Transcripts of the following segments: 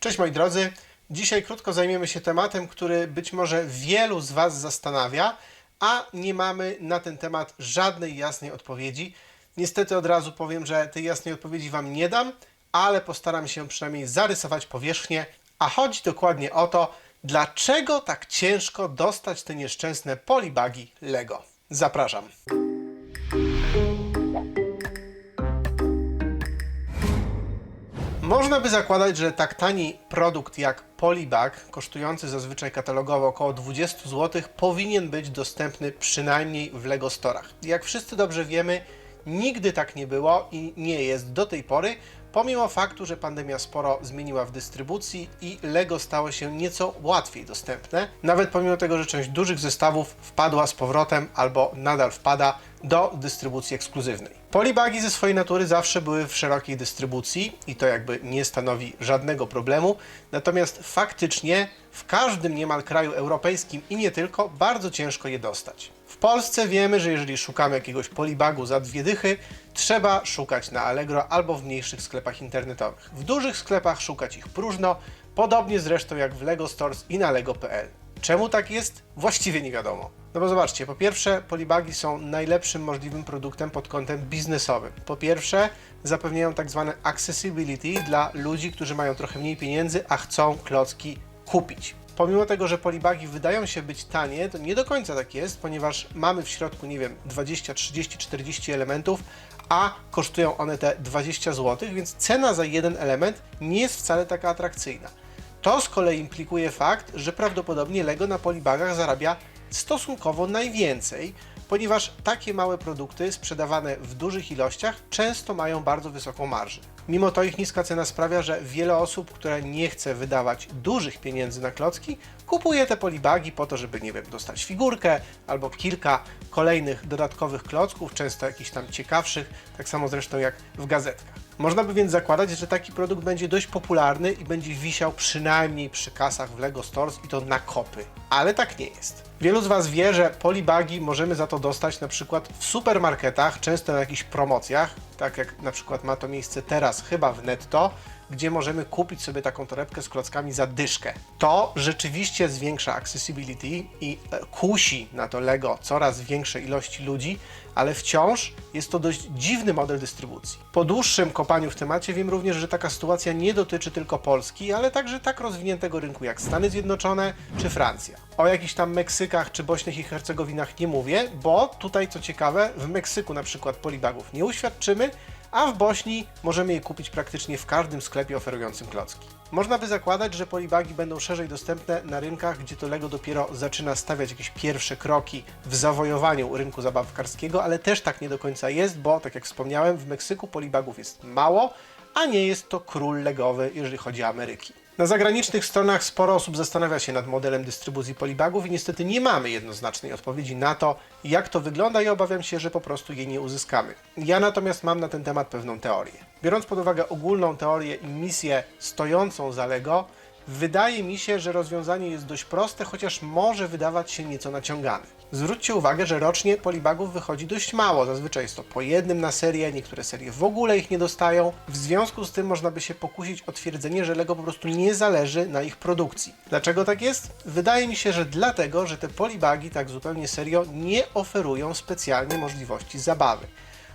Cześć moi drodzy. Dzisiaj krótko zajmiemy się tematem, który być może wielu z Was zastanawia, a nie mamy na ten temat żadnej jasnej odpowiedzi. Niestety od razu powiem, że tej jasnej odpowiedzi Wam nie dam, ale postaram się przynajmniej zarysować powierzchnię, a chodzi dokładnie o to, dlaczego tak ciężko dostać te nieszczęsne polibagi Lego. Zapraszam. Można by zakładać, że tak tani produkt jak Polybag, kosztujący zazwyczaj katalogowo około 20 zł, powinien być dostępny przynajmniej w Lego Storach. Jak wszyscy dobrze wiemy, nigdy tak nie było i nie jest do tej pory, pomimo faktu, że pandemia sporo zmieniła w dystrybucji i Lego stało się nieco łatwiej dostępne, nawet pomimo tego, że część dużych zestawów wpadła z powrotem albo nadal wpada do dystrybucji ekskluzywnej. Polybagi ze swojej natury zawsze były w szerokiej dystrybucji i to jakby nie stanowi żadnego problemu, natomiast faktycznie w każdym niemal kraju europejskim i nie tylko bardzo ciężko je dostać. W Polsce wiemy, że jeżeli szukamy jakiegoś polibagu za dwie dychy, trzeba szukać na Allegro albo w mniejszych sklepach internetowych. W dużych sklepach szukać ich próżno, podobnie zresztą jak w Lego Stores i na lego.pl. Czemu tak jest? Właściwie nie wiadomo. No bo zobaczcie, po pierwsze, polibagi są najlepszym możliwym produktem pod kątem biznesowym. Po pierwsze, zapewniają tak zwane accessibility dla ludzi, którzy mają trochę mniej pieniędzy, a chcą klocki kupić. Pomimo tego, że polibagi wydają się być tanie, to nie do końca tak jest, ponieważ mamy w środku, nie wiem, 20, 30, 40 elementów, a kosztują one te 20 zł, więc cena za jeden element nie jest wcale taka atrakcyjna. To z kolei implikuje fakt, że prawdopodobnie Lego na polibagach zarabia stosunkowo najwięcej, ponieważ takie małe produkty sprzedawane w dużych ilościach często mają bardzo wysoką marżę. Mimo to ich niska cena sprawia, że wiele osób, które nie chce wydawać dużych pieniędzy na klocki, kupuje te polibagi po to, żeby, nie wiem, dostać figurkę albo kilka kolejnych dodatkowych klocków, często jakichś tam ciekawszych, tak samo zresztą jak w gazetkach. Można by więc zakładać, że taki produkt będzie dość popularny i będzie wisiał przynajmniej przy kasach w Lego Stores i to na kopy. Ale tak nie jest. Wielu z Was wie, że polibagi możemy za to dostać na przykład w supermarketach, często na jakichś promocjach, tak jak na przykład ma to miejsce teraz chyba w Netto, gdzie możemy kupić sobie taką torebkę z klockami za dyszkę. To rzeczywiście zwiększa accessibility i e, kusi na to Lego coraz większe ilości ludzi, ale wciąż jest to dość dziwny model dystrybucji. Po dłuższym kopaniu w temacie wiem również, że taka sytuacja nie dotyczy tylko Polski, ale także tak rozwiniętego rynku jak Stany Zjednoczone czy Francja. O jakichś tam Meksykach czy Bośniach i Hercegowinach nie mówię, bo tutaj co ciekawe, w Meksyku na przykład polibagów nie uświadczymy, a w Bośni możemy je kupić praktycznie w każdym sklepie oferującym klocki. Można by zakładać, że polibagi będą szerzej dostępne na rynkach, gdzie to Lego dopiero zaczyna stawiać jakieś pierwsze kroki w zawojowaniu rynku zabawkarskiego, ale też tak nie do końca jest, bo tak jak wspomniałem, w Meksyku polibagów jest mało, a nie jest to król legowy, jeżeli chodzi o Ameryki. Na zagranicznych stronach sporo osób zastanawia się nad modelem dystrybucji polibagów i niestety nie mamy jednoznacznej odpowiedzi na to, jak to wygląda i obawiam się, że po prostu jej nie uzyskamy. Ja natomiast mam na ten temat pewną teorię. Biorąc pod uwagę ogólną teorię i misję stojącą za Lego, wydaje mi się, że rozwiązanie jest dość proste, chociaż może wydawać się nieco naciągane. Zwróćcie uwagę, że rocznie polibagów wychodzi dość mało. Zazwyczaj jest to po jednym na serię, niektóre serie w ogóle ich nie dostają. W związku z tym można by się pokusić o twierdzenie, że Lego po prostu nie zależy na ich produkcji. Dlaczego tak jest? Wydaje mi się, że dlatego, że te polibagi tak zupełnie serio nie oferują specjalnie możliwości zabawy.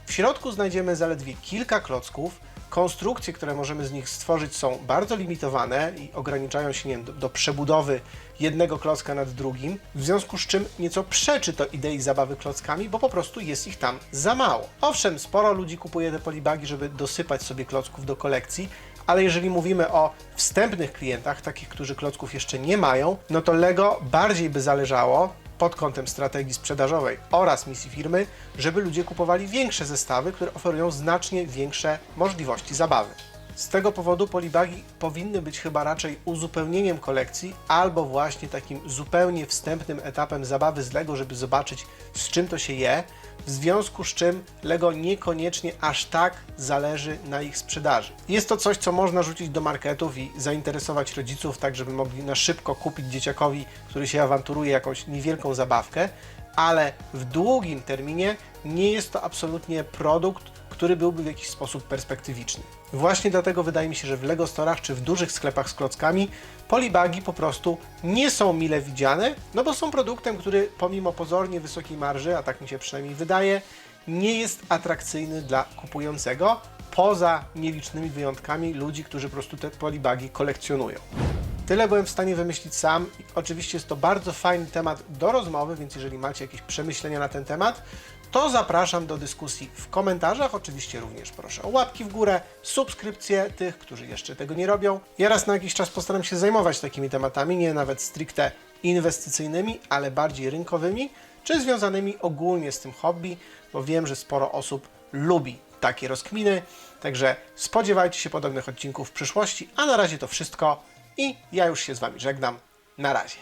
W środku znajdziemy zaledwie kilka klocków, konstrukcje, które możemy z nich stworzyć są bardzo limitowane i ograniczają się nie wiem, do, do przebudowy jednego klocka nad drugim, w związku z czym nieco przeczy to idei zabawy klockami, bo po prostu jest ich tam za mało. Owszem, sporo ludzi kupuje te polibagi, żeby dosypać sobie klocków do kolekcji, ale jeżeli mówimy o wstępnych klientach, takich, którzy klocków jeszcze nie mają, no to Lego bardziej by zależało pod kątem strategii sprzedażowej oraz misji firmy, żeby ludzie kupowali większe zestawy, które oferują znacznie większe możliwości zabawy. Z tego powodu polibagi powinny być chyba raczej uzupełnieniem kolekcji albo właśnie takim zupełnie wstępnym etapem zabawy z Lego, żeby zobaczyć z czym to się je, w związku z czym Lego niekoniecznie aż tak zależy na ich sprzedaży. Jest to coś, co można rzucić do marketów i zainteresować rodziców, tak żeby mogli na szybko kupić dzieciakowi, który się awanturuje, jakąś niewielką zabawkę, ale w długim terminie nie jest to absolutnie produkt, który byłby w jakiś sposób perspektywiczny. Właśnie dlatego wydaje mi się, że w Lego Storach czy w dużych sklepach z klockami polibagi po prostu nie są mile widziane, no bo są produktem, który pomimo pozornie wysokiej marży, a tak mi się przynajmniej wydaje, nie jest atrakcyjny dla kupującego, poza nielicznymi wyjątkami ludzi, którzy po prostu te polibagi kolekcjonują. Tyle byłem w stanie wymyślić sam. Oczywiście jest to bardzo fajny temat do rozmowy, więc jeżeli macie jakieś przemyślenia na ten temat, to zapraszam do dyskusji w komentarzach. Oczywiście również proszę o łapki w górę, subskrypcje tych, którzy jeszcze tego nie robią. Ja raz na jakiś czas postaram się zajmować takimi tematami, nie nawet stricte inwestycyjnymi, ale bardziej rynkowymi, czy związanymi ogólnie z tym hobby, bo wiem, że sporo osób lubi takie rozkminy. Także spodziewajcie się podobnych odcinków w przyszłości, a na razie to wszystko i ja już się z Wami żegnam. Na razie.